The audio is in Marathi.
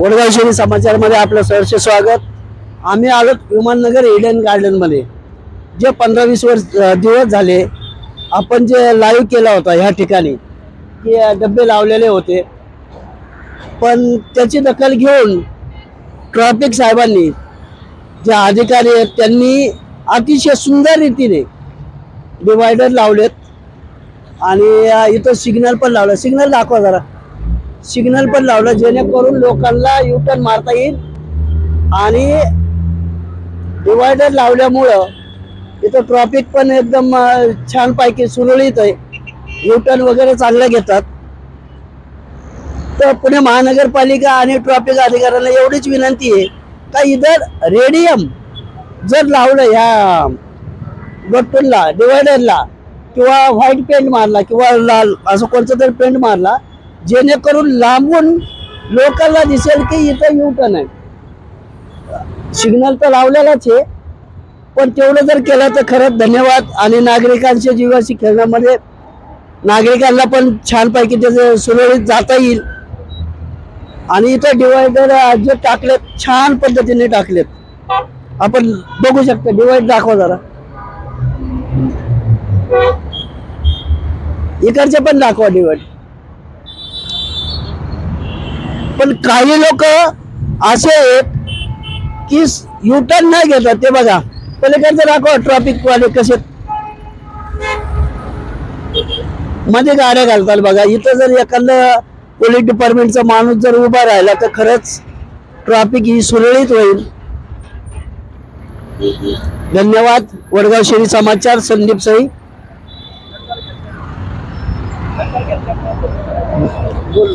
वडगाव शेरी समाचारमध्ये आपलं सहर्ष स्वागत. आम्ही आलो विमाननगर इडन गार्डनमध्ये जे पंधरा वीस वर्ष दिवस झाले आपण जे लाईव्ह केला होता ह्या ठिकाणी की डबे लावलेले होते. पण त्याची दखल घेऊन ट्रॅफिक साहेबांनी जे अधिकारी आहेत त्यांनी अतिशय सुंदर रीतीने डिवायडर लावलेत. आणि इथं सिग्नल पण लावलं. सिग्नल दाखवा जरा. सिग्नल पण लावलं जेणेकरून लोकांना युटर्न मारता येईल. आणि डिवायडर लावल्यामुळं इथं ट्रॉफिक पण एकदम अं, छानपैकी सुरळीत आहे. युटर्न वगैरे चांगल्या घेतात. तर पुणे महानगरपालिका आणि ट्रॉफिक अधिकाऱ्यांना एवढीच विनंती आहे का इधर रेडियम जर लावलं ह्या गट्टूनला डिवायडरला किंवा व्हाईट पेंट मारला किंवा लाल असं कोणतं तरी पेंट मारला जेणेकरून लांबून लोकांना दिसेल की इथं युटर्न आहे. सिग्नल तर लावलेलाच आहे पण तेवढं जर केलं तर खरंच धन्यवाद. आणि नागरिकांच्या जीवाशी खेळण्यामध्ये नागरिकांना पण छानपैकी त्याचं सुरळीत जाता येईल. आणि इथं डिवायडर जे टाकलेत छान पद्धतीने टाकलेत. आपण बघू शकतो डिवाइड दाखवा जरा. इकडचे पण दाखवा डिवाइड पण काही लोक असे आहेत की युटर्न नाही घेतात ते बघा. पलीकडचं दाखवा ट्रॅफिक वाले कसे मध्ये गाड्या घालतात बघा. इथं जर एखादं पोलीस डिपार्टमेंटचा माणूस जर उभा राहिला तर खरंच ट्रॅफिक ही सुरळीत होईल. धन्यवाद. वडगाव शेरी समाचार संदीप सई. बोल